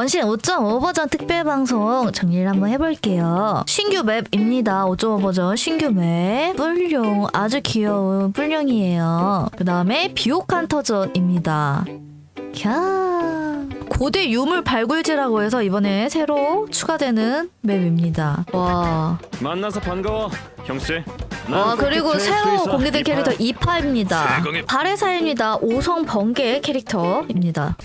원신 5.5 버전 특별 방송 정리를 한번 해볼게요. 신규 맵입니다. 5.5 버전 신규 맵. 뿔룡 아주 귀여운 뿔룡이에요. 그 다음에 비옥한 터전입니다. 캬. 고대 유물 발굴지라고 해서 이번에 새로 추가되는 맵입니다. 와. 만나서 반가워 형씨 와 그리고 새로 공개된 캐릭터 이파입니다. 세상에. 발해사입니다. 오성 번개 캐릭터입니다.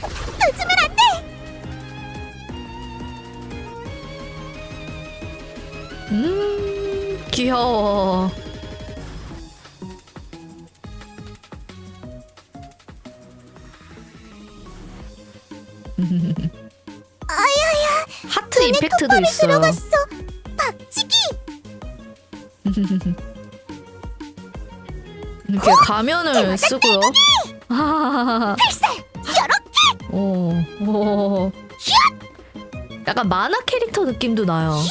음 귀여워. 하트 임팩트도 있어요. 박치기 이렇게 가면을 쓰고요. 오, 오. 약간 만화 캐릭터 느낌도 나요.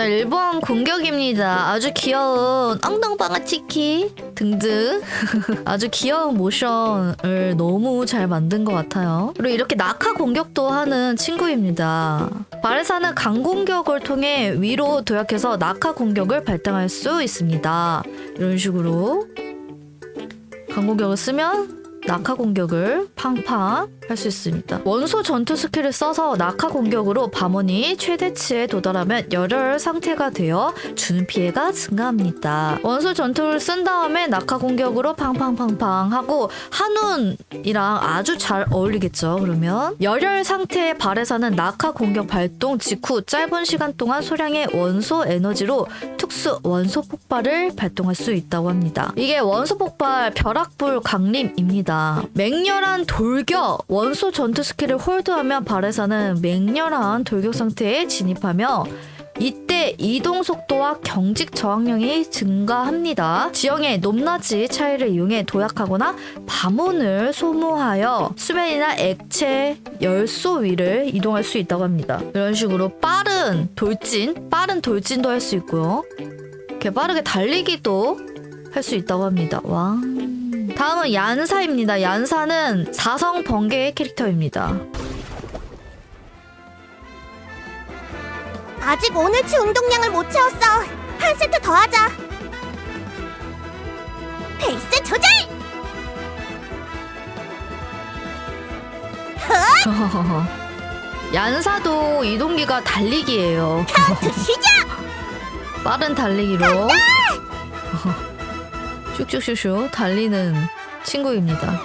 자, 1번 공격입니다. 아주 귀여운 엉덩방아 치키 등등. 아주 귀여운 모션을 너무 잘 만든 것 같아요. 그리고 이렇게 낙하 공격도 하는 친구입니다. 바레사는 강 공격을 통해 위로 도약해서 낙하 공격을 발동할 수 있습니다. 이런 식으로 강 공격을 쓰면 낙하 공격을 팡팡 할 수 있습니다. 원소 전투 스킬을 써서 낙하 공격으로 밤원이 최대치에 도달하면 열혈 상태가 되어 주는 피해가 증가합니다. 원소 전투를 쓴 다음에 낙하 공격으로 팡팡팡팡 하고 한운이랑 아주 잘 어울리겠죠. 그러면 열혈 상태의 발에서는 낙하 공격 발동 직후 짧은 시간 동안 소량의 원소 에너지로 특수 원소 폭발을 발동할 수 있다고 합니다. 이게 원소 폭발 벼락불 강림입니다. 맹렬한 돌격 원소 전투 스킬을 홀드하면 발에서는 맹렬한 돌격 상태에 진입하며 이때 이동 속도와 경직 저항력이 증가합니다. 지형의 높낮이 차이를 이용해 도약하거나 밤온을 소모하여 수면이나 액체, 열소 위를 이동할 수 있다고 합니다. 이런 식으로 빠른 돌진, 빠른 돌진도 할 수 있고요. 이렇게 빠르게 달리기도 할 수 있다고 합니다. 와. 다음은 얀사입니다. 얀사는 사성 번개의 캐릭터입니다. 아직 오늘치 운동량을 못 채웠어 한 세트 더 하자 페이스 조절 얀사도 이동기가 달리기예요. 카운트 시작 빠른 달리기로 슉슉슉슉 달리는 친구입니다.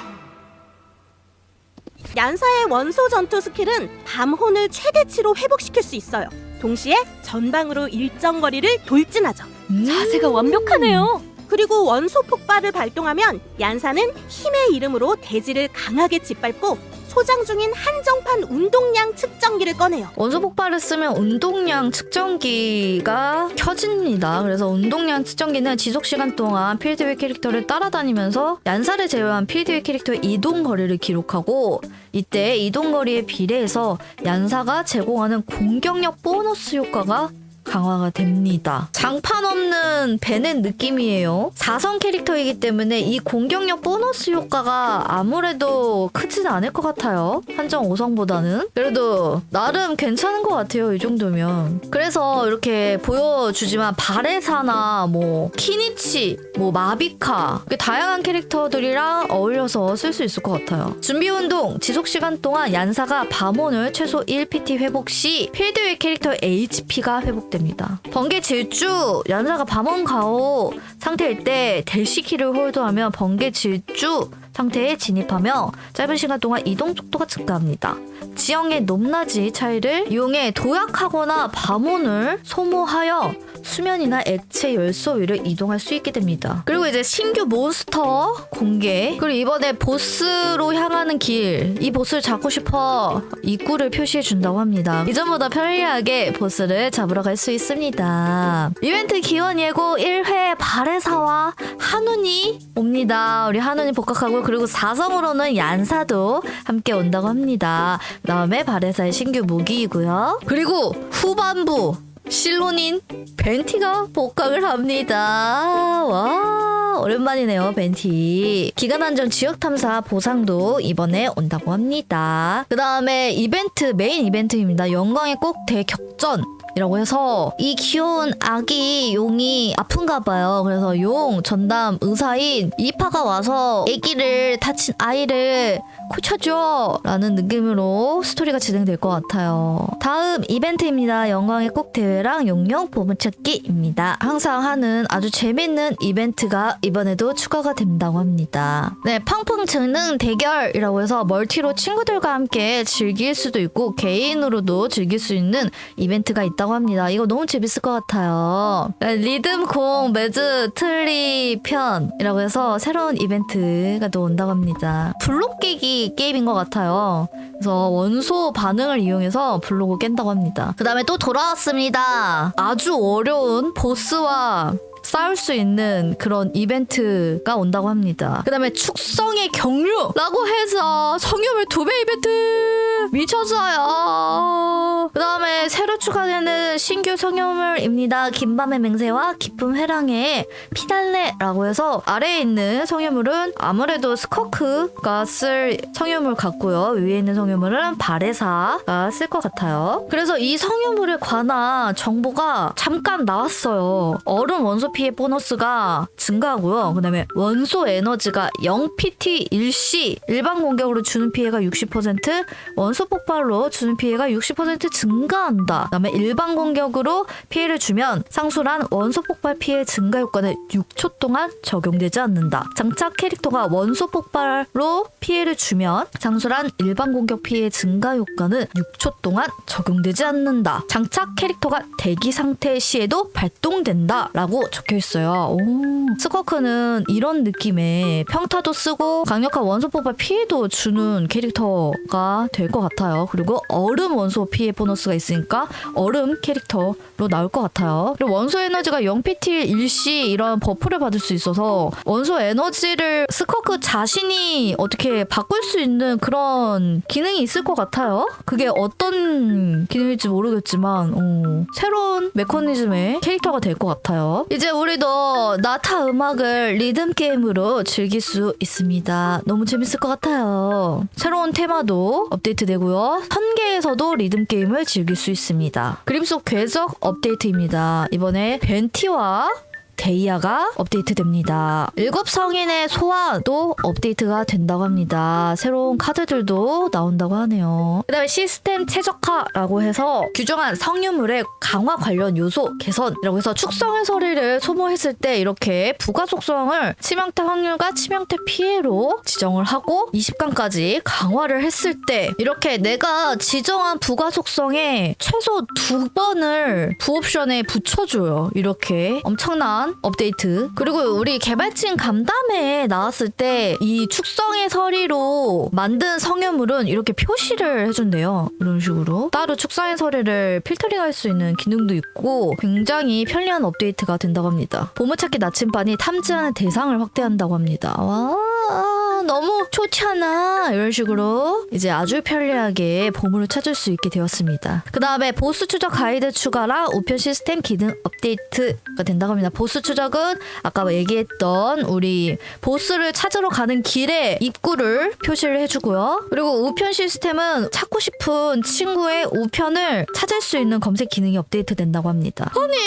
얀사의 원소 전투 스킬은 밤혼을 최대치로 회복시킬 수 있어요 동시에 전방으로 일정 거리를 돌진하죠 자세가 완벽하네요. 그리고 원소 폭발을 발동하면 얀사는 힘의 이름으로 대지를 강하게 짓밟고 소장 중인 한정판 운동량 측정기를 꺼내요. 원소 폭발을 쓰면 운동량 측정기가 켜집니다. 그래서 운동량 측정기는 지속 시간 동안 필드웨이 캐릭터를 따라다니면서 얀사를 제외한 필드웨이 캐릭터의 이동 거리를 기록하고 이때 이동 거리에 비례해서 얀사가 제공하는 공격력 보너스 효과가 강화가 됩니다. 장판 없는 베넷 느낌이에요. 4성 캐릭터이기 때문에 이 공격력 보너스 효과가 아무래도 크진 않을 것 같아요. 한정 5성보다는. 그래도 나름 괜찮은 것 같아요. 이 정도면. 그래서 이렇게 보여주지만 바레사나 뭐 키니치, 뭐 마비카 다양한 캐릭터들이랑 어울려서 쓸 수 있을 것 같아요. 준비 운동 지속 시간 동안 얀사가 밤온을 최소 1PT 회복 시 필드웨이 캐릭터 HP가 회복됩니다. 번개 질주 얀사가 밤온 가오 상태일 때 델시키를 홀드하면 번개 질주 상태에 진입하며 짧은 시간 동안 이동 속도가 증가합니다. 지형의 높낮이 차이를 이용해 도약하거나 밤온을 소모하여 수면이나 액체 열소 위를 이동할 수 있게 됩니다. 그리고 이제 신규 몬스터 공개. 그리고 이번에 보스로 향하는 길. 이 보스를 잡고 싶어 입구를 표시해 준다고 합니다. 이전보다 편리하게 보스를 잡으러 갈 수 있습니다. 이벤트 기원 예고 1회 발해사와 한운이 옵니다. 우리 한운이 복학하고 그리고 4성으로는 얀사도 함께 온다고 합니다. 그 다음에 발해사의 신규 무기이고요. 그리고 후반부 실론인 벤티가 복학을 합니다. 와 오랜만이네요, 벤티. 기간 안정 지역 탐사 보상도 이번에 온다고 합니다. 그 다음에 이벤트, 메인 이벤트입니다. 영광의 꼭 대격전. 이라고 해서 이 귀여운 아기 용이 아픈가 봐요. 그래서 용 전담 의사인 이파가 와서 아기를 다친 아이를 고쳐줘 라는 느낌으로 스토리가 진행될 것 같아요. 다음 이벤트입니다. 영광의 꼭 대회랑 용용 보물찾기입니다. 항상 하는 아주 재밌는 이벤트가 이번에도 추가가 된다고 합니다. 네, 팡팡 증능 대결이라고 해서 멀티로 친구들과 함께 즐길 수도 있고 개인으로도 즐길 수 있는 이벤트가 있다 고 합니다. 이거 너무 재밌을 것 같아요. 네, 리듬 공 매즈 트리 편이라고 해서 새로운 이벤트가 또 온다고 합니다. 블록 깨기 게임인 것 같아요. 그래서 원소 반응을 이용해서 블록을 깬다고 합니다. 그 다음에 또 돌아왔습니다. 아주 어려운 보스와 싸울 수 있는 그런 이벤트가 온다고 합니다. 그 다음에 축성의 경류라고 해서 성유물 두 배 이벤트 미쳤어요. 그 다음에 새로 추가되는 신규 성유물입니다. 긴밤의 맹세와 깊은 회랑의 피달레라고 해서 아래에 있는 성유물은 아무래도 스커크가 쓸 성유물 같고요. 위에 있는 성유물은 바레사가 쓸 것 같아요. 그래서 이 성유물에 관한 정보가 잠깐 나왔어요. 얼음 원소 피해 보너스가 증가하고요. 그 다음에 원소 에너지가 0PT 1C 일반 공격으로 주는 피해가 60% 원소 폭발로 주는 피해가 60% 증가한다. 그다음에 일반 공격으로 피해를 주면 상수란 원소 폭발 피해 증가 효과는 6초 동안 적용되지 않는다. 장착 캐릭터가 원소 폭발로 피해를 주면 상수란 일반 공격 피해 증가 효과는 6초 동안 적용되지 않는다. 장착 캐릭터가 대기 상태 시에도 발동된다라고 적혀 있어요. 오. 스커크는 이런 느낌의 평타도 쓰고 강력한 원소 폭발 피해도 주는 캐릭터가 될 것 같아요. 그리고 얼음 원소 피해 보너스가 있으니까 얼음 캐릭터로 나올 것 같아요. 그리고 원소 에너지가 0PT 1C 이런 버프를 받을 수 있어서 원소 에너지를 스커크 자신이 어떻게 바꿀 수 있는 그런 기능이 있을 것 같아요. 그게 어떤 기능일지 모르겠지만 어, 새로운 메커니즘의 캐릭터가 될 것 같아요. 이제 우리도 나타 음악을 리듬 게임으로 즐길 수 있습니다. 너무 재밌을 것 같아요. 새로운 테마도 업데이트되고요. 선계에서도 리듬 게임을 즐길 수 있습니다. 그림 속 궤적 업데이트입니다. 이번에 벤티와 데이아가 업데이트됩니다. 일곱 성인의 소화도 업데이트가 된다고 합니다. 새로운 카드들도 나온다고 하네요. 그 다음에 시스템 최적화라고 해서 규정한 성유물의 강화 관련 요소 개선이라고 해서 축성의 소리를 소모했을 때 이렇게 부가 속성을 치명타 확률과 치명타 피해로 지정을 하고 20강까지 강화를 했을 때 이렇게 내가 지정한 부가 속성에 최소 두 번을 부옵션에 붙여줘요. 이렇게 엄청난 업데이트. 그리고 우리 개발진 간담회에 나왔을 때 이 축성의 서리로 만든 성유물은 이렇게 표시를 해준대요. 이런 식으로. 따로 축성의 서리를 필터링할 수 있는 기능도 있고 굉장히 편리한 업데이트가 된다고 합니다. 보물찾기 나침반이 탐지하는 대상을 확대한다고 합니다. 와. 너무 좋잖아. 이런 식으로 이제 아주 편리하게 보물을 찾을 수 있게 되었습니다. 그 다음에 보스 추적 가이드 추가랑 우편 시스템 기능 업데이트가 된다고 합니다. 보스 추적은 아까 얘기했던 우리 보스를 찾으러 가는 길에 입구를 표시를 해주고요. 그리고 우편 시스템은 찾고 싶은 친구의 우편을 찾을 수 있는 검색 기능이 업데이트 된다고 합니다. 아니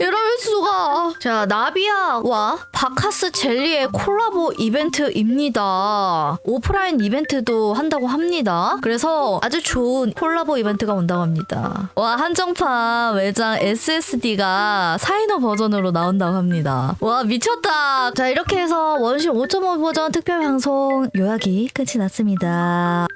이럴 수가. 자 나비아와 바카스 젤리의 콜라보 이벤트입 니다. 오프라인 이벤트도 한다고 합니다. 그래서 아주 좋은 콜라보 이벤트가 온다고 합니다. 와 한정판 외장 SSD가 사이너 버전으로 나온다고 합니다. 와 미쳤다. 자 이렇게 해서 원신 5.5 버전 특별 방송 요약이 끝이 났습니다